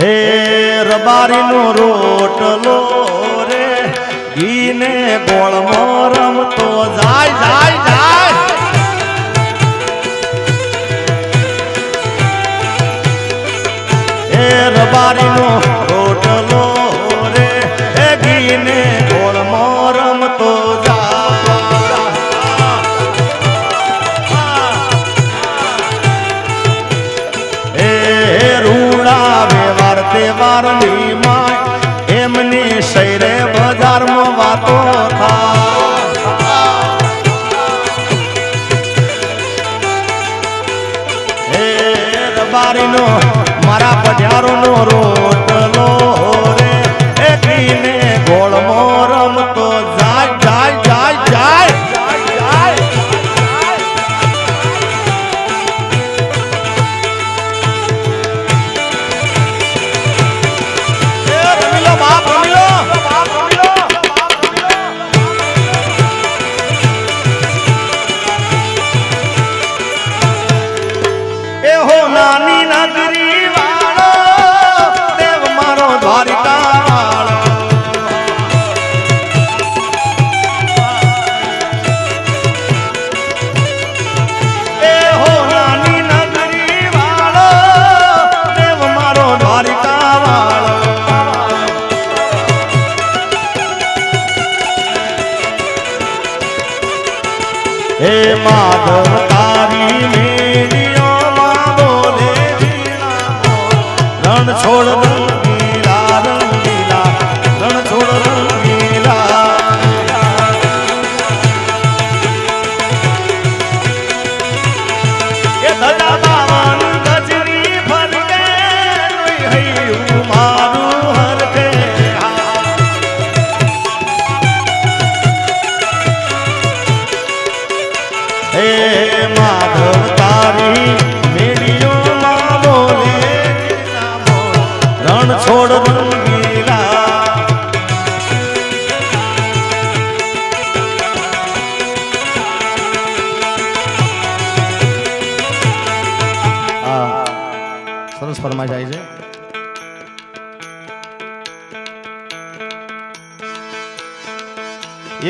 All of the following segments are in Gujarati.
હે રબારીનો રોટલો રે. ઘીને ગોળમો રમતો જાય જાય જાય. હે રબારીનો રોટલો રે. હે ઘીને ગોળમો રમતો જા રૂડા પરિવારની માં એમની શૈરે બજારમાં વાતો થા બારીનો મારા પઢિયારો નો રોટલો રે, એકીને ગોળમો ટ્રાન્સફરમાં જાય છે.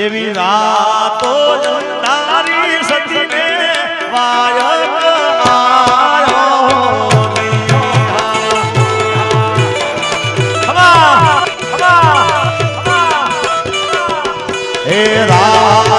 એવી રાતો જંતારી સતીને વાયક રા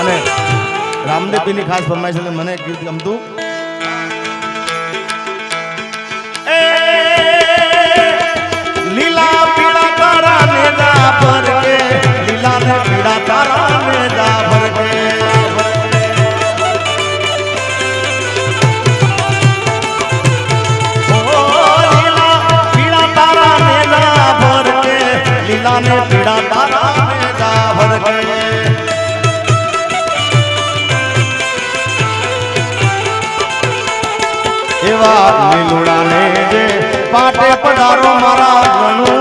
અને રામદેવજીની ખાસ ફરમાઈશ એટલે મને એક ગીત ગમતું. લીલા પીળા તારા મેદા ભરકે લીલા ને પીળા તારા મેદા ભરકે. લીલા ને પીળા તારા પધારો મારા પ્રણુ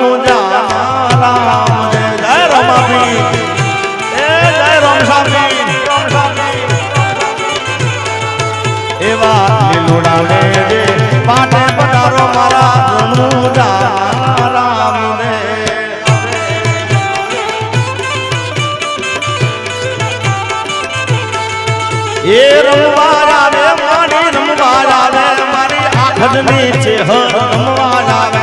ઠંડી છે હમવાના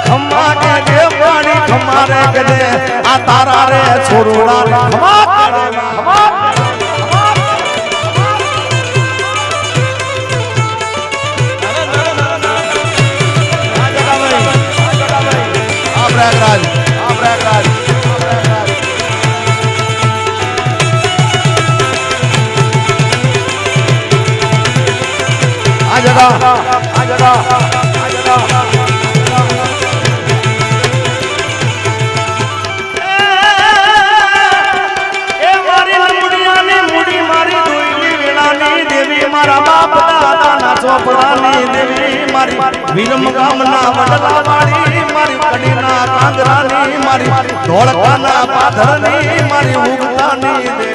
ખમ્મા કે દેવાણી ખમારે કરે આ તારા રે છોરુડા જગા આ જગા આ જગા એ મારી લમડિયાની મૂડી મારી દોઈલી વેળાની દેવી મારા બાપ દાદાના ચોપડાની દેવી મારી વીરમ ગામના વડલા વાળી મારી કડીના કાંગરાની મારી ધોળકાના પાથરની મારી ઉગતાની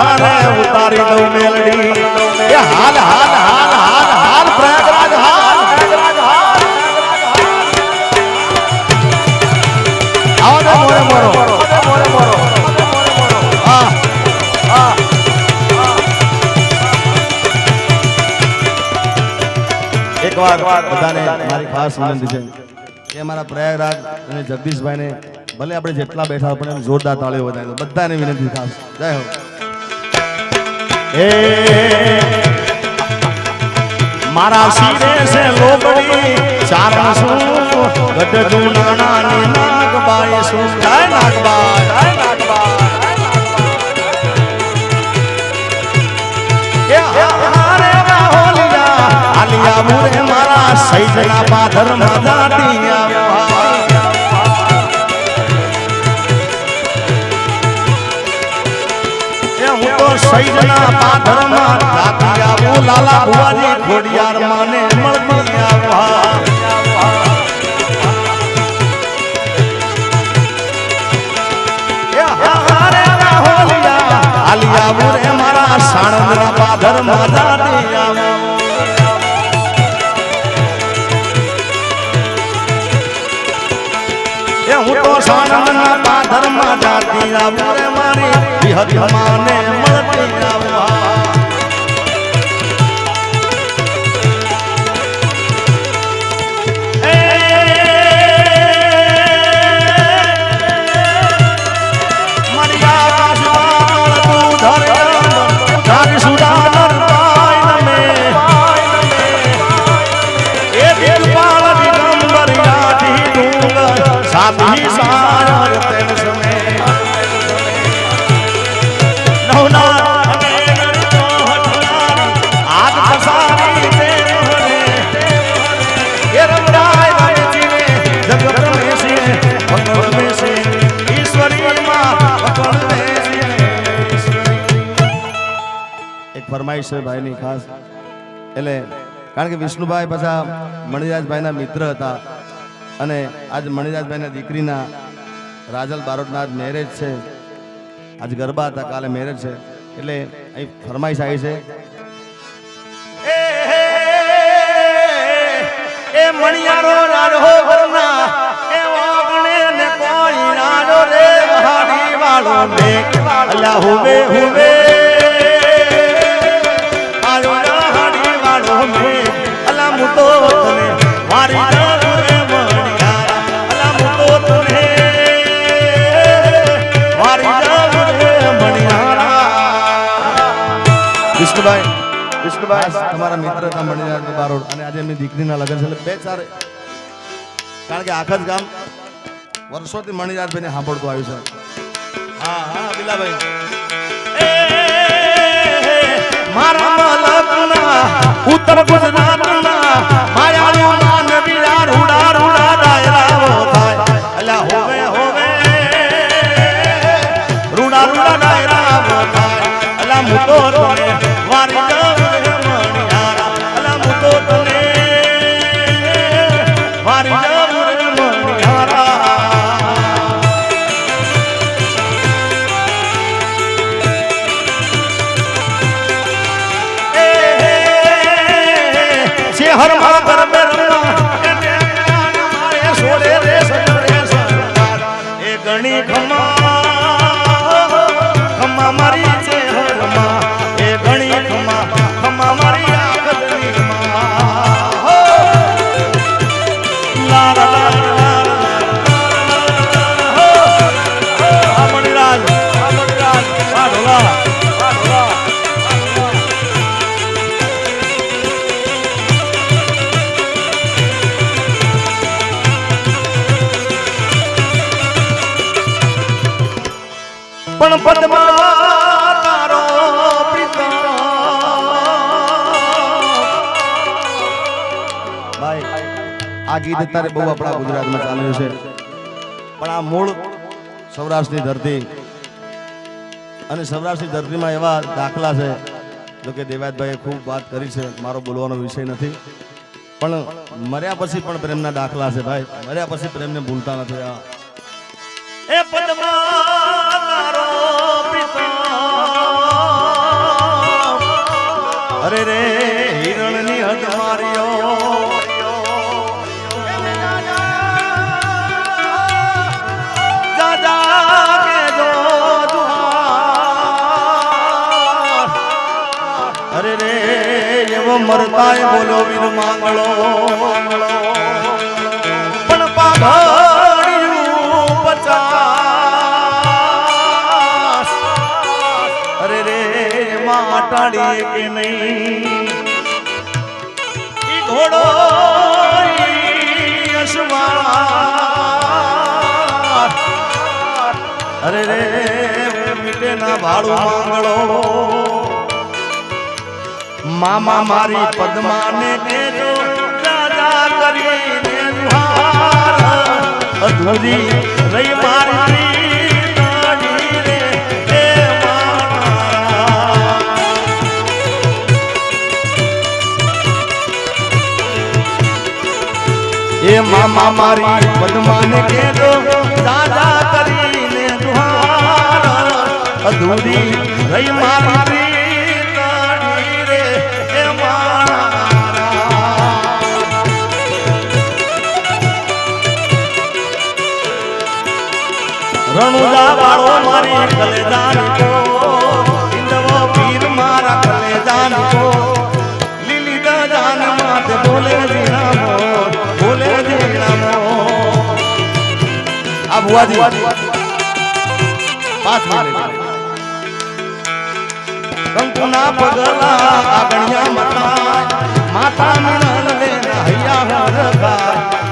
ના ઉતારી દઉં મેલડી. એ હાલ હાલ હાલ હાલ હાલ પ્રયાગરાજ હાલ પ્રયાગરાજ હાલ. આવો ને મોરે મોરો. મોરે મોરો હા હા. એક વાર બધાને મારી ખાસ વિનંતી છે કે અમારા પ્રયાગરાજ અને જગદીશભાઈને ભલે આપણે જેટલા બેઠા પણ જોરદાર તાળીઓ વધારે બધાને વિનંતી ખાસ. જય હો. એ મારા શિરે છે લોબડી ચારણ શું? ગઢ ને નાગબાઈ શું? જય નાગબાઈ જય નાગબાઈ આલિયા મુરે મારા સૈજના પાથર મજાટિયા સૈજના પાથરમાં જાતિયા લાલા ભુવાજી ખોડિયાર માને મળતી આવા રાહોલિયા આલિયા મુરે મારા સાણંદના પાથર મજાટિયા એ હું તો સાણંદના પાથરમાં જાતી આવું રે મારી વિહત માને મળતી ફરમાઈશ છે ભાઈની ખાસ. એટલે કારણ કે વિષ્ણુભાઈ પાછા મણિરાજભાઈના મિત્ર હતા. અને આજ મણિરાજભાઈના દીકરીના રાજલ બારોટના આજ મેરેજ છે. આજ ગરબા હતા, કાલે મેરેજ છે. એટલે અહીં ફરમાઈશ આવી છે. એ મણિયારો રાડો વરના એ વાગણે ને કોઈ રાડો રે હાડી વાળો ને. અલ્લા હુવે હુવે. તમારા મિત્ર હતા બારોડ. અને આજે એમની દીકરીના લગ્ન છે એટલે બે ચાર કારણ કે આખા જ ગામ વર્ષોથી મણિરાજભાઈને સાંભળતું આવ્યું છે. હા હા બિલાભાઈ. મારા ઉત્તર ગુજરાતના આ ગીત અત્યારે બહુ આપણા ગુજરાતમાં ચાલ્યું છે. પણ આ મૂળ સૌરાષ્ટ્રની ધરતી. અને સૌરાષ્ટ્રની ધરતીમાં એવા દાખલા છે જો કે દેવાયતભાઈએ ખૂબ વાત કરી છે મારો બોલવાનો વિષય નથી. પણ મર્યા પછી પણ પ્રેમના દાખલા છે ભાઈ. મર્યા પછી પ્રેમને ભૂલતા નથી. આ મરતાય બોલો વીર માંગળો પણ પાઘડિયું પચાસ. અરે રે માટાડીએ કે નહીં? ઈ ઘોડો ઈ અશ્વાસ. અરે રે મીટે ના ભાડું માંગળો મામા મારી પદ્માને કેજો, રાજા કરીને જુહાર અધૂરી રહી મારી. એ મામા મારી પદ્માને કેજો દાદા કરીને દુહાર અધૂરી રહી મારી રણુજા વાળો મારી કલેદાન કો ઇન્દવો પીર મારા કલેદાન કો લીલી દાદાન માથે બોલે જીનામો બોલે જીનામો આ બુઆજી પાસ મિનિટ. કંકુના પગલા આગણિયા મતા માતા મિળલ લે હૈયા હરખા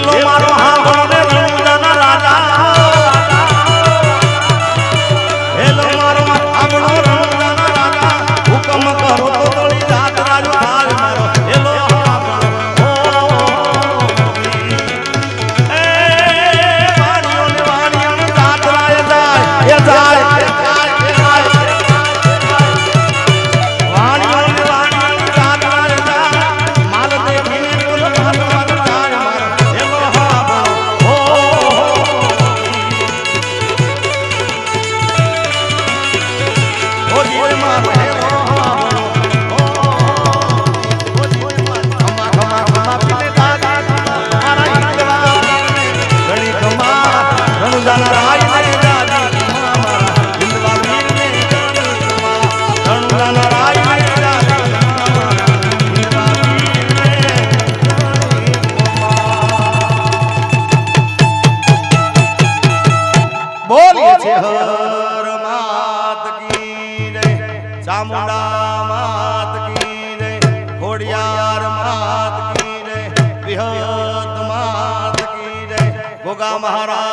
હેલો મારો હર માત કી રે ચામુંડા માત કી રે ખોડિયાર માત કી રે વિહત માત કી રે ગોગા મહારાજની